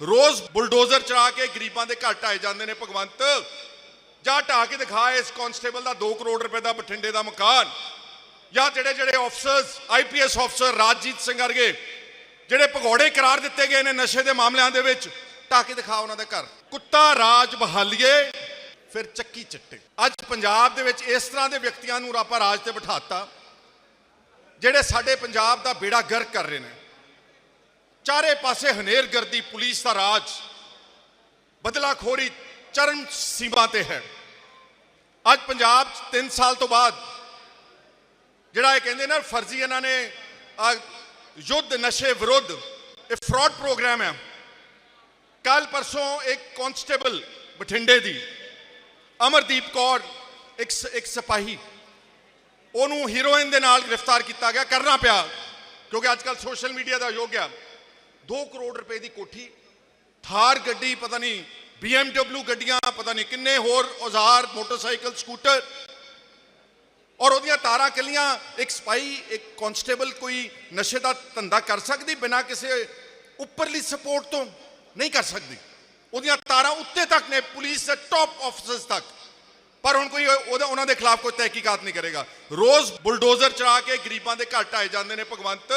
ਰੋਜ਼ bulldozer ਚਲਾ ਕੇ ਗਰੀਬਾਂ ਦੇ ਘਰ ਢਾਏ ਜਾਂਦੇ ਨੇ ਭਗਵੰਤ। ਜਾਂ ਢਾ ਕੇ ਦਿਖਾ ਇਸ ਕਾਂਸਟੇਬਲ ਦਾ 2 ਕਰੋੜ ਰੁਪਏ ਦਾ ਬਠਿੰਡੇ ਦਾ ਮਕਾਨ। ਜਾਂ ਜਿਹੜੇ ਜਿਹੜੇ officers IPS officer Rajjit Singh ਵਰਗੇ ਜਿਹੜੇ ਭਗੌੜੇ ਕਰਾਰ ਦਿੱਤੇ ਗਏ ਨੇ ਨਸ਼ੇ ਦੇ ਮਾਮਲਿਆਂ ਦੇ ਵਿੱਚ ਢਾ ਕੇ ਦਿਖਾ ਉਹਨਾਂ ਦੇ ਘਰ। ਕੁੱਤਾ ਰਾਜ ਬਹਾਲੀਏ, ਫਿਰ ਚੱਕੀ ਚਿੱਟੇ। ਅੱਜ ਪੰਜਾਬ ਦੇ ਵਿੱਚ ਇਸ ਤਰ੍ਹਾਂ ਦੇ ਵਿਅਕਤੀਆਂ ਨੂੰ ਆਪਾਂ ਰਾਜ ਤੇ ਬਿਠਾਤਾ, ਜਿਹੜੇ ਸਾਡੇ ਪੰਜਾਬ ਦਾ ਬੇੜਾ ਗਰਕ ਕਰ ਰਹੇ ਨੇ। ਚਾਰੇ ਪਾਸੇ ਹਨੇਰਗਰਦੀ ਪੁਲਿਸ ਦਾ ਰਾਜ ਬਦਲਾਖੋਰੀ ਚਰਮ ਸੀਮਾ ਤੇ ਹੈ। ਅੱਜ ਪੰਜਾਬ 'ਚ 3 ਸਾਲ ਤੋਂ ਬਾਅਦ ਜਿਹੜਾ ਇਹ ਕਹਿੰਦੇ ਨਾ ਫਰਜ਼ੀ ਇਹਨਾਂ ਨੇ ਯੁੱਧ ਨਸ਼ੇ ਵਿਰੁੱਧ ਇਹ ਫਰਾਡ ਪ੍ਰੋਗਰਾਮ ਹੈ। ਕੱਲ ਪਰਸੋਂ ਇੱਕ ਕਾਂਸਟੇਬਲ ਬਠਿੰਡੇ ਦੀ ਅਮਰਦੀਪ ਕੌਰ, ਇੱਕ ਸ- ਇੱਕ ਸਿਪਾਹੀ, ਉਹਨੂੰ ਹੀਰੋਇਨ ਦੇ ਨਾਲ ਗ੍ਰਿਫਤਾਰ ਕੀਤਾ ਗਿਆ। ਕਰਨਾ ਪਿਆ, ਕਿਉਂਕਿ ਅੱਜ ਕੱਲ ਸੋਸ਼ਲ ਮੀਡੀਆ ਦਾ ਯੁੱਗ ਆ। 2 ਕਰੋੜ ਰੁਪਏ ਦੀ ਕੋਠੀ, ਥਾਰ ਗੱਡੀ, ਪਤਾ ਨਹੀਂ BMW ਗੱਡੀਆਂ, ਪਤਾ ਨਹੀਂ ਕਿੰਨੇ ਹੋਰ ਔਜ਼ਾਰ, ਮੋਟਰਸਾਈਕਲ, ਸਕੂਟਰ, ਔਰ ਉਹਦੀਆਂ ਤਾਰਾਂ ਕੱਲੀਆਂ, ਇੱਕ ਸਪਾਈ, ਇੱਕ ਕਾਂਸਟੇਬਲ ਕੋਈ ਨਸ਼ੇ ਦਾ ਧੰਦਾ ਕਰ ਸਕਦੀ ਬਿਨਾਂ ਕਿਸੇ ਉੱਪਰਲੀ ਸਪੋਰਟ ਤੋਂ? ਨਹੀਂ ਕਰ ਸਕਦੀ। ਉਹਦੀਆਂ ਤਾਰਾਂ ਉੱਤੇ ਤੱਕ ਨੇ, ਪੁਲਿਸ ਦੇ ਟੌਪ ਆਫਿਸਰਸ ਤੱਕ। ਪਰ ਹੁਣ ਕੋਈ ਉਹਦਾ, ਉਹਨਾਂ ਦੇ ਖਿਲਾਫ ਕੋਈ ਤਹਿਕੀਕਾਤ ਨਹੀਂ ਕਰੇਗਾ। ਰੋਜ਼ ਬੁਲਡੋਜ਼ਰ ਚਲਾ ਕੇ ਗਰੀਬਾਂ ਦੇ ਘਰ ਢਾਏ ਜਾਂਦੇ ਨੇ ਭਗਵੰਤ।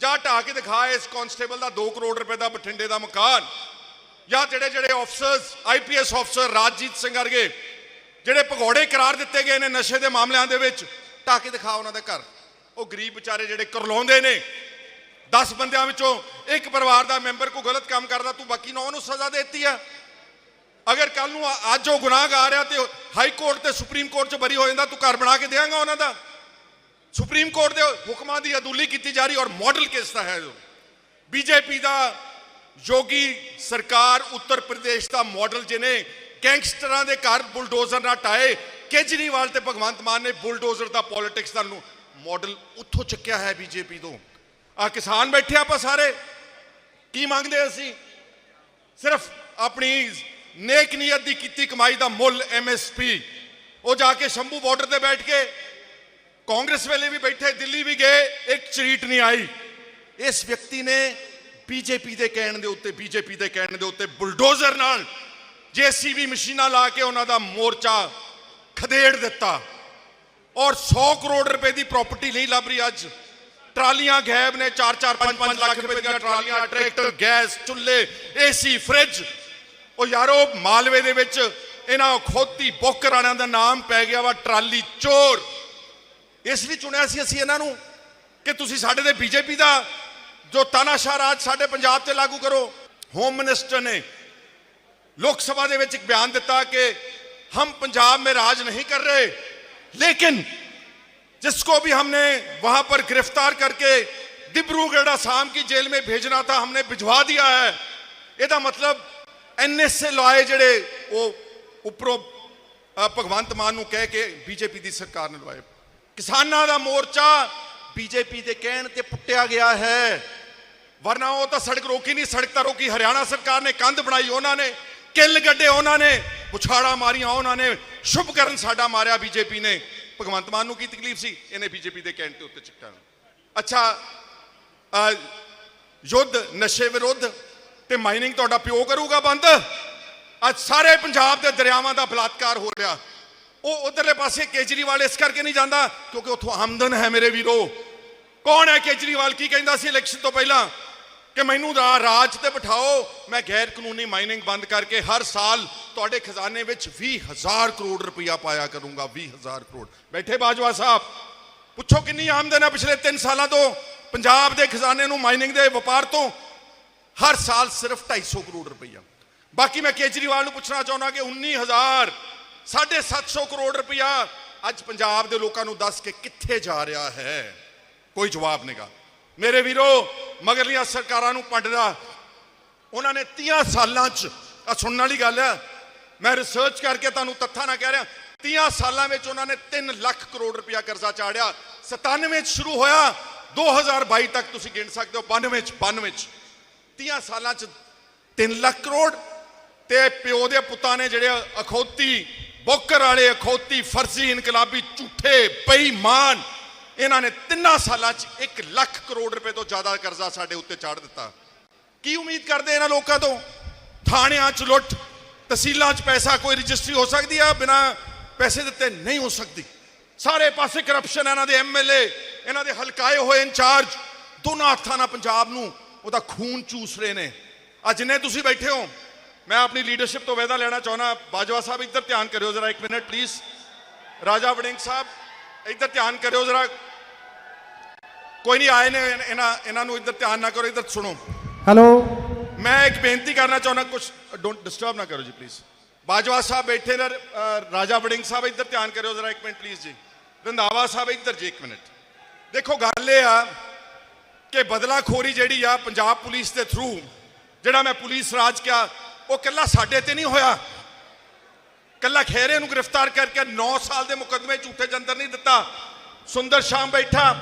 ਜਾਂ ਢਾ ਕੇ ਦਿਖਾ ਇਸ ਕਾਂਸਟੇਬਲ ਦਾ 2 ਕਰੋੜ ਰੁਪਏ ਦਾ ਬਠਿੰਡੇ ਦਾ ਮਕਾਨ। ਜਾਂ ਜਿਹੜੇ ਜਿਹੜੇ officers IPS officer Rajjit Singh ਵਰਗੇ, ਜਿਹੜੇ ਭਗੌੜੇ ਕਰਾਰ ਦਿੱਤੇ ਗਏ ਨੇ ਨਸ਼ੇ ਦੇ ਮਾਮਲਿਆਂ ਦੇ ਵਿੱਚ ਢਾ ਕੇ ਦਿਖਾ ਉਹਨਾਂ ਦੇ ਘਰ। ਉਹ ਗਰੀਬ ਵਿਚਾਰੇ ਜਿਹੜੇ ਕਰਲਾਉਂਦੇ ਨੇ। 10 ਬੰਦਿਆਂ ਵਿੱਚੋਂ ਇੱਕ ਪਰਿਵਾਰ ਦਾ ਮੈਂਬਰ ਕੋਈ ਗਲਤ ਕੰਮ ਕਰਦਾ, ਤੂੰ ਬਾਕੀ ਨੌ ਨੂੰ ਸਜ਼ਾ ਦੇਤੀ ਆ। ਅਗਰ ਕੱਲ ਨੂੰ ਅੱਜ ਉਹ ਗੁਨਾਹਗਾਰ ਰਿਹਾ ਤੇ ਹਾਈ ਕੋਰਟ ਤੇ ਸੁਪਰੀਮ ਕੋਰਟ 'ਚ ਬਰੀ ਹੋ ਜਾਂਦਾ, ਤੂੰ ਘਰ ਬਣਾ ਕੇ ਦੇਵਾਂਗਾ ਉਹਨਾਂ ਦਾ। ਸੁਪਰੀਮ ਕੋਰਟ ਦੇ ਹੁਕਮਾਂ ਦੀ ਅਦੂਲੀ ਕੀਤੀ ਜਾ ਰਹੀ ਔਰ ਮਾਡਲ ਕੇਸ ਦਾ ਹੈ। ਜੋ ਬੀਜੇਪੀ ਦਾ ਯੋਗੀ ਸਰਕਾਰ ਉੱਤਰ ਪ੍ਰਦੇਸ਼ ਦਾ ਮਾਡਲ ਜਿਹਨੇ ਗੈਂਗਸਟਰਾਂ ਦੇ ਘਰ ਬੁਲਡੋਜ਼ਰ ਨਾਲ ਟਾਏ ਕੇਜਰੀਵਾਲ ਤੇ ਭਗਵੰਤ ਮਾਨ ਨੇ ਬੁਲਡੋਜ਼ਰ ਦਾ ਪੋਲਿਟਿਕਸ ਦਾ ਨੂੰ ਮਾਡਲ ਉੱਥੋਂ ਚੱਕਿਆ ਹੈ ਬੀਜੇਪੀ ਤੋਂ। ਆ ਕਿਸਾਨ ਬੈਠੇ ਆਪਾਂ ਸਾਰੇ। ਕੀ ਮੰਗਦੇ ਅਸੀਂ? ਸਿਰਫ ਆਪਣੀ ਨੇਕ ਨੀਅਤ ਦੀ ਕੀਤੀ ਕਮਾਈ ਦਾ ਮੁੱਲ ਐਮਐਸਪੀ ਉਹ ਜਾ ਕੇ ਸ਼ੰਭੂ ਬਾਰਡਰ ਤੇ ਬੈਠ ਕੇ ਕਾਂਗਰਸ ਵੇਲੇ ਵੀ ਬੈਠੇ, ਦਿੱਲੀ ਵੀ ਗਏ, ਇੱਕ ਚਰੀਟ ਨਹੀਂ ਆਈ। ਇਸ ਵਿਅਕਤੀ ਨੇ ਬੀਜੇਪੀ ਦੇ ਕਹਿਣ ਦੇ ਉੱਤੇ, ਬੀਜੇਪੀ ਦੇ ਕਹਿਣ ਦੇ ਉੱਤੇ ਬੁਲਡੋਜ਼ਰ ਨਾਲ ਜੀਸੀਬੀ ਮਸ਼ੀਨਾਂ ਲਾ ਕੇ ਉਹਨਾਂ ਦਾ ਮੋਰਚਾ ਖਦੇੜ ਦਿੱਤਾ। ਔਰ 100 ਕਰੋੜ ਰੁਪਏ ਦੀ ਪ੍ਰਾਪਰਟੀ ਨਹੀਂ ਲੱਭ ਰਹੀ ਅੱਜ। ਟਰਾਲੀਆਂ ਗਾਇਬ ਨੇ 4-4 5-5 ਲੱਖ ਰੁਪਏ ਦੀਆਂ ਟਰਾਲੀਆਂ, ਟਰੈਕਟਰ, ਗੈਸ, ਚੁੱਲ੍ਹੇ, ਏਸੀ, ਫ੍ਰਿਜ। ਉਹ ਯਾਰੋ, ਮਾਲਵੇ ਦੇ ਵਿੱਚ ਇਹਨਾਂ ਖੋਤੀ ਬੋਕਰ ਵਾਲਿਆਂ ਦਾ ਨਾਮ ਪੈ ਗਿਆ ਵਾ, ਟਰਾਲੀ ਚੋਰ। ਇਸ ਲਈ ਚੁਣਿਆ ਸੀ ਅਸੀਂ ਇਹਨਾਂ ਨੂੰ ਕਿ ਤੁਸੀਂ ਸਾਡੇ ਦੇ ਬੀਜੇਪੀ ਦਾ ਜੋ ਤਾਨਾਸ਼ਾਹ ਰਾਜ ਸਾਡੇ ਪੰਜਾਬ ਤੇ ਲਾਗੂ ਕਰੋ ਹੋਮ ਮਿਨਿਸਟਰ ਨੇ ਲੋਕ ਸਭਾ ਦੇ ਵਿੱਚ ਇੱਕ ਬਿਆਨ ਦਿੱਤਾ ਕਿ हम पंजाब में राज नहीं कर रहे लेकिन जिसको भी हमने वहां पर गिरफ्तार करके डिब्रूगढ़ आसाम की जेल में भेजना था हमने भिजवा दिया है ਇਹਦਾ ਮਤਲਬ ਐਨਐਸਏ ਲਾਏ ਜਿਹੜੇ ਉਹ ਉੱਪਰੋਂ ਅ, ਭਗਵੰਤ ਮਾਨ ਨੂੰ ਕਹਿ ਕੇ ਬੀਜੇਪੀ ਦੀ ਸਰਕਾਰ ਨੇ ਲਵਾਏ ਕਿਸਾਨਾਂ ਦਾ ਮੋਰਚਾ ਬੀਜੇਪੀ ਦੇ ਕਹਿਣ ਤੇ ਪੁੱਟਿਆ ਗਿਆ ਹੈ। ਵਰਨਾ ਉਹ ਤਾਂ ਸੜਕ ਰੋਕੀ ਨਹੀਂ, ਸੜਕ ਤਾਂ ਰੋਕੀ ਹਰਿਆਣਾ ਸਰਕਾਰ ਨੇ, ਕੰਧ ਬਣਾਈ ਉਹਨਾਂ ਨੇ, ਕਿੱਲ ਗੱਡੇ ਉਹਨਾਂ ਨੇ, ਪੁਛਾੜਾ ਮਾਰੀਆਂ ਉਹਨਾਂ ਨੇ ਸ਼ੁਭਕਰਨ ਸਾਡਾ ਮਾਰਿਆ ਬੀਜੇਪੀ ਨੇ। ਭਗਵੰਤ ਮਾਨ ਨੂੰ ਕੀ ਤਕਲੀਫ ਸੀ? ਇਹਨੇ ਬੀਜੇਪੀ ਦੇ ਕਹਿਣ ਤੇ ਉੱਤੇ ਚਿੱਟਾ ਅੱਛਾ ਯੁੱਧ, ਨਸ਼ੇ ਵਿਰੁੱਧ ਤੇ ਮਾਈਨਿੰਗ ਤੁਹਾਡਾ ਪਿਓ ਕਰੂਗਾ ਬੰਦ? ਅੱਜ ਸਾਰੇ ਪੰਜਾਬ ਦੇ ਦਰਿਆਵਾਂ ਦਾ ਬਲਾਤਕਾਰ ਹੋ ਰਿਹਾ। ਉਹ ਉਧਰਲੇ ਪਾਸੇ ਕੇਜਰੀਵਾਲ ਇਸ ਕਰਕੇ ਨਹੀਂ ਜਾਂਦਾ ਕਿਉਂਕਿ ਉੱਥੋਂ ਆਮਦਨ ਹੈ ਮੇਰੇ ਵੀਰੋ। ਕੌਣ ਹੈ ਕੇਜਰੀਵਾਲ? ਕੀ ਕਹਿੰਦਾ ਸੀ ਇਲੈਕਸ਼ਨ ਤੋਂ ਪਹਿਲਾਂ? ਕਿ ਮੈਨੂੰ ਰਾਜ ਤੇ ਬਿਠਾਓ। ਮੈਂ ਗੈਰ ਕਾਨੂੰਨੀ ਮਾਈਨਿੰਗ ਬੰਦ ਕਰਕੇ ਹਰ ਸਾਲ ਤੁਹਾਡੇ ਖਜ਼ਾਨੇ ਵਿੱਚ 20000 ਕਰੋੜ ਰੁਪਇਆ ਪਾਇਆ ਕਰੂੰਗਾ 20000 ਕਰੋੜ। ਬੈਠੇ ਬਾਜਵਾ ਸਾਹਿਬ, ਪੁੱਛੋ ਕਿੰਨੀ ਆਮਦਨ ਹੈ ਪਿਛਲੇ 3 ਸਾਲਾਂ ਤੋਂ? ਪੰਜਾਬ ਦੇ ਖਜ਼ਾਨੇ ਨੂੰ ਮਾਈਨਿੰਗ ਦੇ ਵਪਾਰ ਤੋਂ ਹਰ ਸਾਲ ਸਿਰਫ 250 ਕਰੋੜ ਰੁਪਈਆ। ਬਾਕੀ ਮੈਂ ਕੇਜਰੀਵਾਲ ਨੂੰ ਪੁੱਛਣਾ ਚਾਹੁੰਦਾ ਕਿ 19000 750 ਕਰੋੜ ਰੁਪਇਆ ਅੱਜ ਪੰਜਾਬ ਦੇ ਲੋਕਾਂ ਨੂੰ ਦੱਸ ਕੇ ਕਿੱਥੇ ਜਾ ਰਿਹਾ ਹੈ ਕੋਈ ਜਵਾਬ ਨਹੀਂਗਾ ਮੇਰੇ ਵੀਰੋ ਮਗਰਲੀਆਂ ਸਰਕਾਰਾਂ ਨੂੰ ਪੰਡਦਾ ਉਹਨਾਂ ਨੇ 30 ਸਾਲਾਂ 'ਚ ਆ ਸੁਣਨ ਵਾਲੀ ਗੱਲ ਹੈ ਮੈਂ ਰਿਸਰਚ ਕਰਕੇ ਤੁਹਾਨੂੰ ਤੱਥਾਂ ਨਾਲ ਕਹਿ ਰਿਹਾ 30 ਸਾਲਾਂ ਵਿੱਚ ਉਹਨਾਂ ਨੇ 3 ਲੱਖ ਕਰੋੜ ਰੁਪਇਆ ਕਰਜ਼ਾ ਚਾੜਿਆ 97 'ਚ ਸ਼ੁਰੂ ਹੋਇਆ 2022 ਤੱਕ ਤੁਸੀਂ ਗਿਣ ਸਕਦੇ ਹੋ 92 'ਚ 92 'ਚ 30 ਸਾਲਾਂ 'ਚ 3 ਲੱਖ ਕਰੋੜ ਤੇ ਪਿਓ ਦੇ ਪੁੱਤਾਂ ਨੇ ਜਿਹੜੇ ਅਖੌਤੀ ਬੋਕਰ ਵਾਲੇ ਅਖੌਤੀ ਫਰਜ਼ੀ ਇਨਕਲਾਬੀ ਝੂਠੇ ਬੇਈਮਾਨ, ਇਹਨਾਂ ਨੇ ਤਿੰਨਾਂ ਸਾਲਾਂ 'ਚ 1 ਲੱਖ ਕਰੋੜ ਰੁਪਏ ਤੋਂ ਜ਼ਿਆਦਾ ਕਰਜ਼ਾ ਸਾਡੇ ਉੱਤੇ ਚਾੜ ਦਿੱਤਾ। ਕੀ ਉਮੀਦ ਕਰਦੇ ਇਹਨਾਂ ਲੋਕਾਂ ਤੋਂ? ਥਾਣਿਆਂ 'ਚ ਲੁੱਟ, ਤਹਿਸੀਲਾਂ 'ਚ ਪੈਸਾ ਕੋਈ ਰਜਿਸਟਰੀ ਹੋ ਸਕਦੀ ਆ, ਬਿਨਾ ਪੈਸੇ ਦਿੱਤੇ ਨਹੀਂ ਹੋ ਸਕਦੀ। ਸਾਰੇ ਪਾਸੇ ਕਰਪਸ਼ਨ ਇਹਨਾਂ ਦੇ ਐਮਐਲਏ ਇਹਨਾਂ ਦੇ ਹਲਕਾਏ ਹੋਏ ਇੰਚਾਰਜ, ਦੋਨਾਂ ਹੱਥਾਂ ਨਾਲ ਪੰਜਾਬ ਨੂੰ ਉਹਦਾ ਖੂਨ ਚੂਸ ਰਹੇ ਨੇ। ਅੱਜ ਜਿੰਨੇ ਤੁਸੀਂ ਬੈਠੇ ਹੋ ਮੈਂ ਆਪਣੀ ਲੀਡਰਸ਼ਿਪ ਤੋਂ ਵਾਅਦਾ ਲੈਣਾ ਚਾਹੁੰਦਾ ਬਾਜਵਾ ਸਾਹਿਬ ਇੱਧਰ ਧਿਆਨ ਕਰਿਓ ਜ਼ਰਾ ਇੱਕ ਮਿੰਟ ਪਲੀਜ਼ ਰਾਜਾ ਵੜਿੰਗ ਸਾਹਿਬ ਇੱਧਰ ਧਿਆਨ ਕਰਿਓ ਜ਼ਰਾ। ਕੋਈ ਨਹੀਂ ਆਏ ਨੇ ਇਹਨਾਂ ਇਹਨਾਂ ਨੂੰ ਇੱਧਰ ਧਿਆਨ ਨਾ ਕਰੋ ਇੱਧਰ ਸੁਣੋ। ਹੈਲੋ ਮੈਂ ਇੱਕ ਬੇਨਤੀ ਕਰਨਾ ਚਾਹੁੰਦਾ ਕੁਝ ਡੋਂਟ ਡਿਸਟਰਬ ਨਾ ਕਰੋ ਜੀ ਪਲੀਜ਼ ਬਾਜਵਾ ਸਾਹਿਬ ਬੈਠੇ ਨੇ ਰਾਜਾ ਵੜਿੰਗ ਸਾਹਿਬ ਇੱਧਰ ਧਿਆਨ ਕਰਿਓ ਜ਼ਰਾ ਇੱਕ ਮਿੰਟ ਪਲੀਜ਼ ਜੀ। ਰੰਧਾਵਾ ਸਾਹਿਬ ਇੱਧਰ ਜੀ ਇੱਕ ਮਿੰਟ। ਦੇਖੋ ਗੱਲ ਇਹ ਆ ਕਿ ਬਦਲਾਖੋਰੀ ਜਿਹੜੀ ਆ ਪੰਜਾਬ ਪੁਲਿਸ ਦੇ ਥਰੂ ਜਿਹੜਾ ਮੈਂ ਪੁਲਿਸ ਰਾਜ ਕਿਹਾ ਉਹ ਕੱਲਾ ਸਾਡੇ ਤੇ ਨਹੀਂ ਹੋਇਆ। ਕੱਲਾ ਖੇਰੇ ਨੂੰ ਗ੍ਰਿਫਤਾਰ ਕਰਕੇ 9 ਸਾਲ ਦੇ ਮੁਕੱਦਮੇ ਝੂਠੇ ਚ ਨਹੀਂ ਦਿੱਤਾ। ਸੁੰਦਰ ਸ਼ਾਮ ਬੈਠਾ।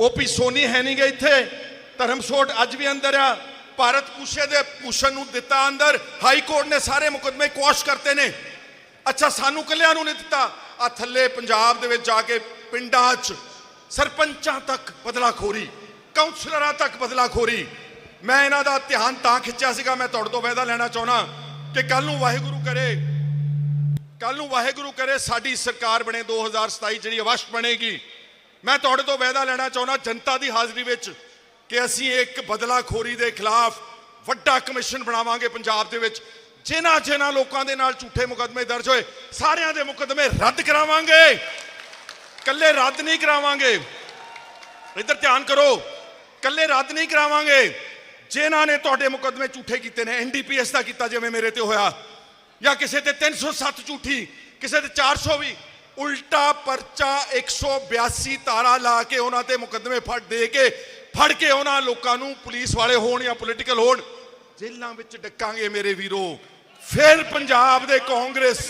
ਓਪੀ ਸੋਨੀ ਹੈ ਨਹੀਂ ਗਏ ਇੱਥੇ। ਧਰਮਸੋਟ ਅੱਜ ਵੀ ਅੰਦਰ ਆ। ਭਾਰਤ ਪੂਸ਼ੇ ਦੇ ਭੂਸ਼ਣ ਨੂੰ ਦਿੱਤਾ ਅੰਦਰ। ਹਾਈ ਕੋਰਟ ਨੇ ਸਾਰੇ ਮੁਕੱਦਮੇ ਕੁਆਸ਼ ਕਰਤੇ ਨੇ। ਅੱਛਾ, ਸਾਨੂੰ ਕੱਲਿਆਂ ਨੂੰ ਨਹੀਂ ਦਿੱਤਾ। ਆ ਥੱਲੇ ਪੰਜਾਬ ਦੇ ਵਿੱਚ ਜਾ ਕੇ ਪਿੰਡਾਂ 'ਚ ਸਰਪੰਚਾਂ ਤੱਕ ਬਦਲਾਖੋਰੀ ਕਾਉਂਸਲਰਾਂ ਤੱਕ ਬਦਲਾਖੋਰੀ। ਮੈਂ ਇਹਨਾਂ ਦਾ ਧਿਆਨ ਤਾਂ ਖਿੱਚਿਆ ਸੀਗਾ, ਮੈਂ ਤੁਹਾਡੇ ਤੋਂ ਵਾਅਦਾ ਲੈਣਾ ਚਾਹਣਾ ਕਿ ਕੱਲ ਨੂੰ ਵਾਹਿਗੁਰੂ ਕਰੇ ਕੱਲ ਨੂੰ ਵਾਹਿਗੁਰੂ ਕਰੇ ਸਾਡੀ ਸਰਕਾਰ ਬਣੇ 2027 ਜਿਹੜੀ ਅਵਸ਼ ਬਣੇਗੀ। ਮੈਂ ਤੁਹਾਡੇ ਤੋਂ ਵਾਅਦਾ ਲੈਣਾ ਚਾਹੁੰਦਾ ਜਨਤਾ ਦੀ ਹਾਜ਼ਰੀ ਵਿੱਚ ਕਿ ਅਸੀਂ ਇੱਕ ਬਦਲਾਖੋਰੀ ਦੇ ਖਿਲਾਫ ਵੱਡਾ ਕਮਿਸ਼ਨ ਬਣਾਵਾਂਗੇ ਪੰਜਾਬ ਦੇ ਵਿੱਚ, ਜਿਨ੍ਹਾਂ ਜਿਨ੍ਹਾਂ ਲੋਕਾਂ ਦੇ ਨਾਲ ਝੂਠੇ ਮੁਕੱਦਮੇ ਦਰਜ ਹੋਏ, ਸਾਰਿਆਂ ਦੇ ਮੁਕੱਦਮੇ ਰੱਦ ਕਰਾਵਾਂਗੇ। ਕੱਲੇ ਰੱਦ ਨਹੀਂ ਕਰਾਵਾਂਗੇ। ਇੱਧਰ ਧਿਆਨ ਕਰੋ ਕੱਲੇ ਰੱਦ ਨਹੀਂ ਕਰਾਵਾਂਗੇ। ਜਿਨ੍ਹਾਂ ਨੇ ਤੁਹਾਡੇ ਮੁਕੱਦਮੇ ਝੂਠੇ ਕੀਤੇ ਨੇ ਐਨਡੀਪੀਐਸ ਦਾ ਕੀਤਾ ਜਿਵੇਂ ਮੇਰੇ ਤੇ ਹੋਇਆ, ਜਾਂ ਕਿਸੇ ਤੇ 307 ਝੂਠੀ, ਕਿਸੇ ਤੇ 400 ਵੀ, ਉਲਟਾ ਪਰਚਾ 182 ਤਾਰਾ ਲਾ ਕੇ ਉਹਨਾਂ ਤੇ ਮੁਕੱਦਮੇ ਫੜ, ਦੇ ਕੇ ਫੜ ਕੇ ਉਹਨਾਂ ਲੋਕਾਂ ਨੂੰ ਪੁਲਿਸ ਵਾਲੇ ਹੋਣ ਜਾਂ ਪੋਲੀਟੀਕਲ ਹੋਣ, ਜੇਲ੍ਹਾਂ ਵਿੱਚ ਡੱਕਾਂਗੇ ਮੇਰੇ ਵੀਰੋ। ਫਿਰ ਪੰਜਾਬ ਦੇ ਕਾਂਗਰਸ